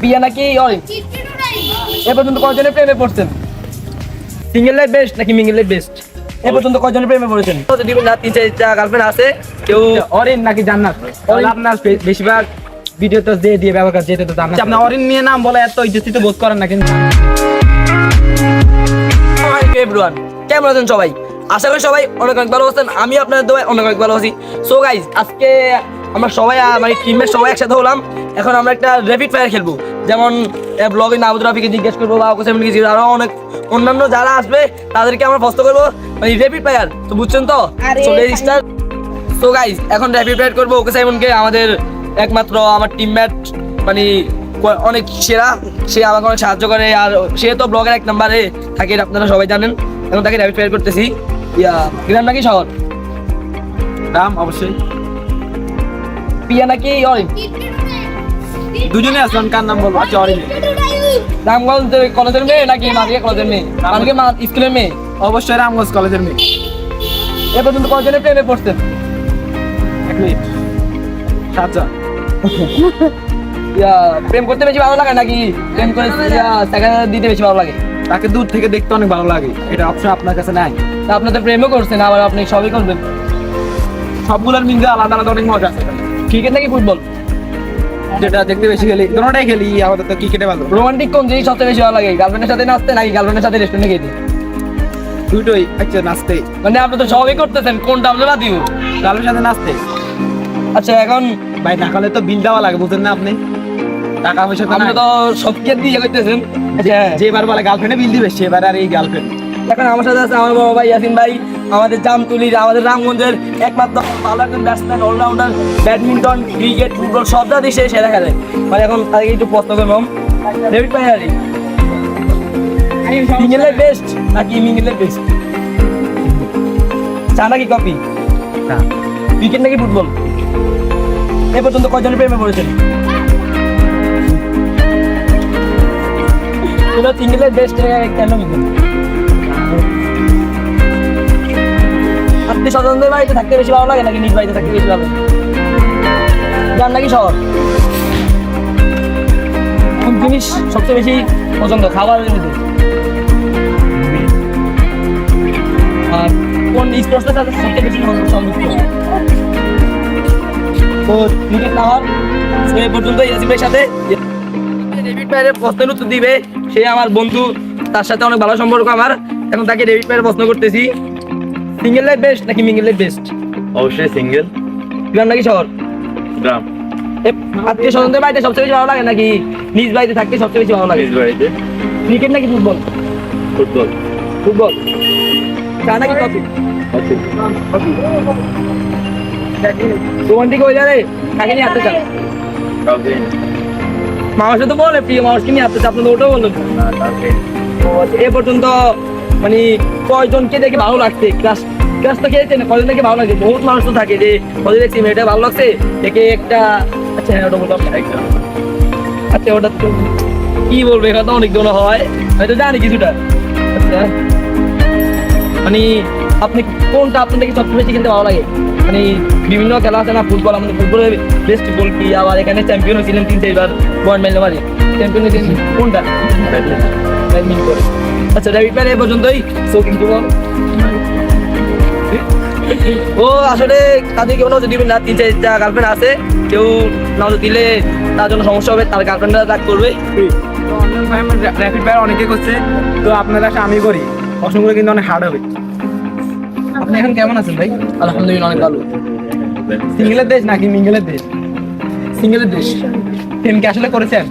পিয়া নাকি এ পর্যন্ত প্রেমে পড়ছেন? সিঙ্গেল লাইফ বেস্ট নাকি মিঙ্গেল লাইফ বেস্ট এ পর্যন্ত প্রেমে পড়েছেন? যদি না তিন চারটা গার্লফ্রেন্ড আছে কেউ অরিন নাকি জান্নাত? আপনার বেশিরভাগ ভিডিও তো দিয়ে দিয়ে ব্যবহার যেতে তো জান্নাত। আপনি অরিন নিয়ে নাম বলে এত ইজ্জতিত বোধ করেন না কিন্তু। এভরিওয়ান কেমন আছেন সবাই? আশা করি সবাই অনেক অনেক ভালো আছেন আমি আপনাদের দোয়ায় অনেক অনেক ভালো আছি। সো গাইজ আজকে আমরা সবাই মানে টিমের সবাই একসাথে হলাম। এখন আমরা একটা র্যাপিড ফায়ার খেলব। যেমন ব্লগে নাবুদ রাফিকে জিজ্ঞেস করব বা ওকে সেমন কিছু আরও অনেক অন্যান্য যারা আসবে তাদেরকে আমরা প্রশ্ন করব মানে র্যাপিড ফায়ার তো বুঝছেন তো? স্টার সো গাইজ এখন র্যাপিড ফায়ার করব ওকে সাইমনকে আমাদের একমাত্র আমার টিমমেট মানে অনেক সেরা সে আমাকে অনেক সাহায্য করে আর সে তো ব্লগের এক নম্বরে থাকে আপনারা সবাই জানেন। এখন তাকে র্যাপিড ফায়ার করতেছি। ইয়া গ্রাম নাকি শহর? নাম অবশ্যই। পিয়া নাকি অরেঞ্জ দুজনে কার নাম বলব আচ্ছা অরিন। রামগঞ্জ কলেজের মেয়ে নাকি মাদিয়া কলেজের মেয়ে? স্কুলের মেয়ে? অবশ্যই রামগঞ্জ কলেজের মেয়ে। এ পর্যন্ত কয়জনের প্রেমে পড়ছেন এক মিনিট। প্রেম করতে বেশি ভালো লাগে নাকি? প্রেম করে টাকা দিতে বেশি ভালো লাগে? তাকে দূর থেকে দেখতে অনেক ভালো লাগে। এটা অপশন আপনার কাছে নাই। তা আপনি তো প্রেমও করছেন আবার আপনি সবই করবেন। সবগুলোর মিলতে আলাদা আলাদা অনেক মজা আছে। ক্রিকেট নাকি ফুটবল যেটা দেখতে বেশি খেলি দুটোটাই খেলি আমাদের তো ক্রিকেটে ভালো। রোমান্টিক কোন জিনিস সবচেয়ে বেশি ভালো লাগে? গার্লফ্রেন্ডের সাথে নাচতে নাকি গার্লফ্রেন্ডের সাথে রেস্টুরেন্টে খেতে? দুটোই আচ্ছা নাচতে। মানে আপনি তো সবই করতেছেন কোনটা আপনি বাদ দিব? গালের সাথে নাচতে। আচ্ছা এখন ভাই টাকা তো বিল দেওয়া লাগে বুঝেন না আপনি? টাকা পয়সা তো আপনি। তো সব কে দিয়ে করতেছেন আচ্ছা যেবার বলে গার্লফ্রেন্ডে বিল দিবে সেবার আর এই গার্লফ্রেন্ড এখন আমার সাথে আছে আমার বাবা ভাই ইয়াসিন ভাই আমাদের জামতুলির আমাদের রামগঞ্জের একমাত্র ভালো একজন batsman allrounder badminton cricket football সব জাতি সে সেরা খেলে মানে এখন তাদেরকে একটু প্রশ্ন করলাম ডেভিড পাইয়ারি সিঙ্গেলের বেস্ট নাকি মিঙ্গেলের বেস্ট চা নাকি কপি ক্রিকেট নাকি ফুটবল এ পর্যন্ত কয়জনের প্রেমে পড়েছেন? সিঙ্গেলের বেস্ট কেন আত্মীয় স্বজনদের বাড়িতে থাকতে বেশি ভালো লাগে নাকি নিজ বাড়িতে থাকতে বেশি ভালো? গ্রাম নাকি শহর? কোন জিনিস সবচেয়ে বেশি পছন্দ, খাবারের মধ্যে? আর কোন স্পোর্টসের সাথে সবচেয়ে বেশি সংযুক্ত তো সে পর্যন্ত সাথে। ডেভিড পায়ের প্রশ্নের উত্তর দিবে। সে আমার বন্ধু, তার সাথে অনেক ভালো সম্পর্ক আমার। এখন তাকে ডেভিড পায়ের প্রশ্ন করতেছি। সিঙ্গেল লাইফ বেস্ট নাকি মিঙ্গেল লাইফ বেস্ট অবশ্যই সিঙ্গেল গ্রাম নাকি শহর? গ্রাম। আত্মীয় স্বজনদের বাড়িতে সবচেয়ে বেশি ভালো লাগে নাকি নিজ বাড়িতে থাকতে সবচেয়ে বেশি ভালো লাগে? নিজ বাড়িতে। ক্রিকেট নাকি ফুটবল ফুটবল ফুটবল চা নাকি কফি রোমান্টিক হয়ে যাবে কাকে নিয়ে আসতে চান মানুষে তো বলে প্রিয় মানুষকে নিয়ে আসতে চান আপনি তো ওটাও বললেন না কাউকে। ও আচ্ছা, এ পর্যন্ত মানে কয়জনকে দেখে ভালো লাগছে? ক্লাস ক্লাস তো খেয়েছেন কয়জন দেখে ভালো লাগছে, বহুত মানুষ তো থাকে যে কয়জন দেখছি মেয়েটা ভালো লাগছে, দেখে একটা আচ্ছা হ্যাঁ ওটা বললাম একজন আচ্ছা ওটা তো কি বলব, এখানে তো অনেক জন হয়, হয়তো জানি কিছুটা। আচ্ছা। মানে আপনি কোনটা আপনার থেকে সবচেয়ে বেশি খেলতে ভালো লাগে? মানে বিভিন্ন খেলা আছে না, ফুটবল, আমাদের ফুটবলের বেস্ট গোল কি আবার এখানে চ্যাম্পিয়ন হয়েছিলেন তিন, চারবার ওয়ান মেলে মারি। চ্যাম্পিয়ন হয়েছিলেন কোনটা? ব্যাডমিন্টন আচ্ছা ডেভিড প্যার এ পর্যন্তই সো কিন্তু ও আসলে তাদের কেউ যদি না তিন চারটা গার্লফ্রেন্ড আছে কেউ না দিলে তার জন্য সমস্যা হবে তার গার্লফ্রেন্ডরা রাগ করবে। র্যাপিড ফায়ার অনেকে করছে তো আপনারা আমি করি। প্রশ্নগুলো কিন্তু অনেক হার্ড হবে। আপনি এখন কেমন আছেন ভাই? আলহামদুলিল্লাহ অনেক ভালো। সিঙ্গেলের দেশ নাকি মিঙ্গেলের দেশ? সিঙ্গেলের দেশ। প্রেম কি আসলে করেছেন?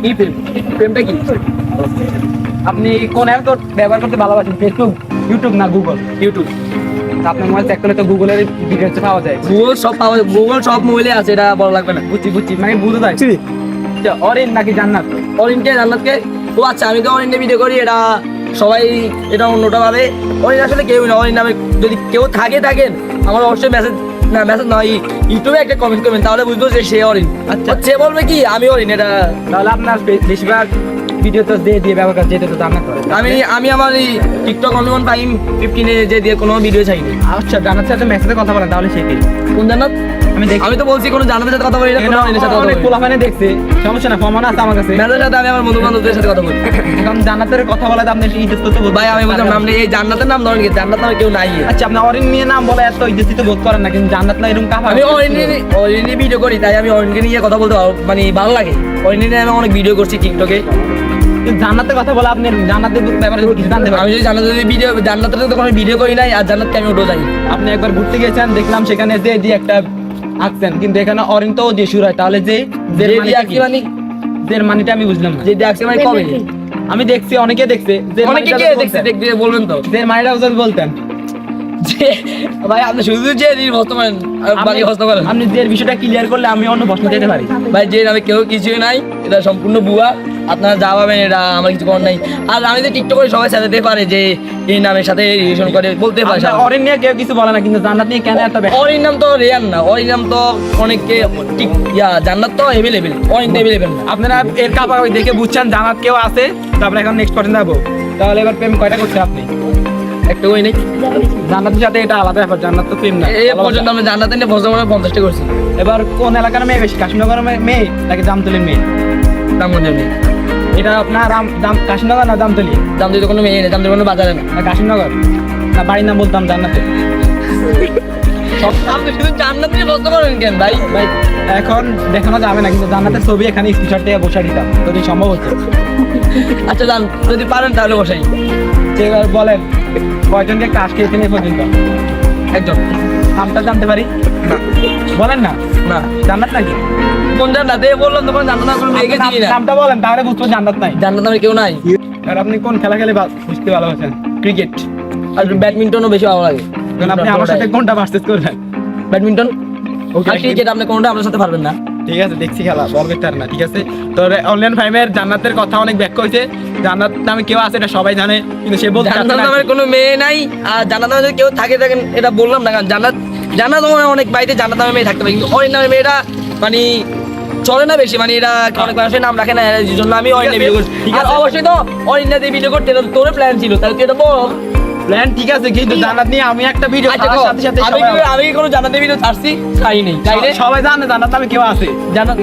কি প্রেম? প্রেমটা কি? আপনি কোন অ্যাপ ব্যবহার করতে ভালোবাসেন? ফেসবুক ইউটিউব না গুগল ইউটিউব আপনার মোবাইল চেক করলে তো গুগলের ডিটেলস পাওয়া যায়। গুগল সব পাওয়া গুগল সব মোবাইলে আছে এটা বড় লাগবে না। বুঝছি বুঝছি মানে বুঝতে যায় আচ্ছা, অরেন নাকি জান্নাত? অরিনকে জান্নাতকে? ও আচ্ছা আমি তো অরিনে ভিডিও করি এটা সবাই এটা অন্যটা ভাবে। অরিন আসলে কেউ না অরিন নামে যদি কেউ থাকে থাকেন। আমার অবশ্যই মেসেজ না মেসেজ নয় ইউটিউবে একটা কমেন্ট করবেন তাহলে বুঝব যে সে অরিন আচ্ছা। সে বলবে কি আমি অরিন এটা তাহলে আপনার বেশিরভাগ ভিডিও তো দিয়ে দিয়ে ব্যবহার করে এটা তো জানা করে। আমি আমি আমার এই টিকটক অনলাইন টাইম ফিফটিনে যে দিয়ে কোনো ভিডিও চাইনি। আচ্ছা জান্নাত সাথে মেসেজে কথা বলেন তাহলে সেটাই কোন জান্নাত? আমি দেখি। আমি তো বলছি কোনো জানাতে সাথে কথা বলি না কোনো অনিনের সাথে কথা অনেক বলি পোলাপানে দেখছে। সমস্যা না প্রমাণ আছে আমার কাছে। ম্যানেজারের সাথে আমি আমার বন্ধু বান্ধবদের সাথে কথা বলি। এখন জান্নাতের কথা বলাতে আপনি ইজ্জত করতে ভাই আমি বললাম নাম নেই এই জান্নাতের নাম ধরেন কি? জান্নাত নামে কেউ নাই। আচ্ছা আপনি অরিন নিয়ে নাম বলে এত ইজ্জত বোধ করেন না কিন্তু জান্নাত না এরকম কাফা আমি অরিনে অরিনে ভিডিও করি তাই আমি অরিনকে নিয়ে কথা বলতে মানে ভালো লাগে। অরিনে নিয়ে আমি অনেক ভিডিও করছি টিকটকে কিন্তু জান্নাতের কথা বলে আপনি জান্নাতের ব্যাপারে কিছু জানতে আমি পারেন যদি জান্নাতের ভিডিও জান্নাতের তো কোনো ভিডিও করি নাই আর জান্নাতকে আমি ওঠো যাই। আপনি একবার ঘুরতে গেছেন দেখলাম সেখানে যে একটা আঁকছেন কিন্তু এখানে অরিন তো দিয়ে শুরু হয়। তাহলে যে মানে জের মানিটা আমি বুঝলাম না। যে দেখছে মানে কবে? আমি দেখছি অনেকে দেখছে যে অনেকে মানিটা দেখছে? দেখবে বলবেন তো। জের মানিটা বলতেন ভাই আপনি শুধু যে দিন হস্ত বাকি করেন। আপনি জের বিষয়টা ক্লিয়ার করলে আমি অন্য প্রশ্ন যেতে পারি। ভাই যে নামে কেউ কিছুই নাই এটা সম্পূর্ণ বুয়া আপনারা যা পাবেন এটা আমার কিছু করার নাই। আর আমি যে টিকটক করে সবাই সাজাতে পারে যে এই নামের সাথে রিলেশন করে বলতে পারে অরিন নিয়ে কেউ কিছু বলে না কিন্তু জান্নাত নিয়ে কেন এত অরিন নাম তো রেয়ার না অরিন নাম তো অনেককে ঠিক ইয়া জান্নাত তো এভেলেবেল অরিন তো এভেলেবেল আপনারা এর কাপা দেখে বুঝছেন জান্নাত কেউ আছে তারপরে এখন নেক্সট কোশ্চেন যাব। তাহলে এবার প্রেম কয়টা করছে আপনি? একটা ওই নেই? জান্নাতের সাথে এটা আলাদা ব্যাপার জান্নাত তো প্রেম না। এই পর্যন্ত আমরা জান্নাতে নিয়ে বসে মনে পঞ্চাশটা করছি। এবার কোন এলাকার মেয়ে বেশি কাশ্মীরনগরের মেয়ে- মেয়ে নাকি জামতলির মেয়ে? দাম মনে নেই এটা আপনার রাম দাম কাশ্মীরনগর না জামতলি? দিতে কোনো মেয়ে নেই দিতে কোনো বাজারে না কাশ্মীরনগর না বাড়ির নাম বলতাম জান্নাতে। এখন দেখানো যাবে না কিন্তু জান্নাতের ছবি এখানে স্ক্রিনশট দিয়ে বসে দিতাম যদি সম্ভব হচ্ছে আচ্ছা জান যদি পারেন তাহলে বসাই। বলেন কয়জনকে কাজ খেয়েছেন এই পর্যন্ত? একজন। নামটা জানতে পারি? বলেন না। না। জান্নাত নাকি? কোন জান্নাত? এই বললাম তখন জান্নাত আমার কোনো মেয়েকে চিনি না নামটা বলেন তাহলে জান্নাত নাই। জান্নাত কেউ নাই? আর আপনি কোন খেলা খেলে বুঝতে ভালোবাসেন? ক্রিকেট। আর ব্যাডমিন্টনও বেশি ভালো লাগে। আপনি আমার সাথে কোনটা পারচেস করবেন? ব্যাডমিন্টন. আর ক্রিকেট আপনি কোনটা আপনার সাথে পারবেন না? ঠিক আছে দেখছি খেলা বল করতে না ঠিক আছে? তো অনলাইন ফাইমের জান্নাতের কথা অনেক ব্যাখ্যা হয়েছে। জান্নাত নামে কেউ আছে এটা সবাই জানে কিন্তু সে বলতে জান্নাত না। নামের কোনো মেয়ে নাই আর জান্নাত নামে কেউ থাকে থাকেন এটা বললাম না কারণ জান্নাত জান্নাত অনেক বাড়িতে জান্নাত নামে মেয়ে থাকতে পারে কিন্তু অরিন নামে মেয়েটা মানে চলে না বেশি মানে এটা অনেক মানুষের নাম রাখে না এই জন্য আমি অরিন ভিডিও করছি। আর। অবশ্যই তো অরিন দিয়ে ভিডিও করতে তোর প্ল্যান ছিল তাহলে তুই এটা বল। প্ল্যান ঠিক আছে কিন্তু জান্নাত নিয়ে আমি একটা ভিডিও আচ্ছা সাথে সাথে আমি কি আমি কি কোনো জান্নাতের ভিডিও ছাড়ছি ছাড়ি নেই তাই রে সবাই জানে জান্নাত নামে কেউ আছে। জান্নাত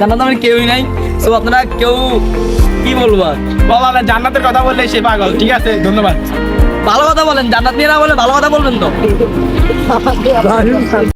জান্নাত কেউই নাই। তো আপনারা কেউ কি বলব? আর? বলা না জান্নাতের কথা বললে সে পাগল ঠিক আছে? ধন্যবাদ। ভালো কথা বলেন জান্নাত নিয়ে না বলে ভালো কথা বলবেন তো?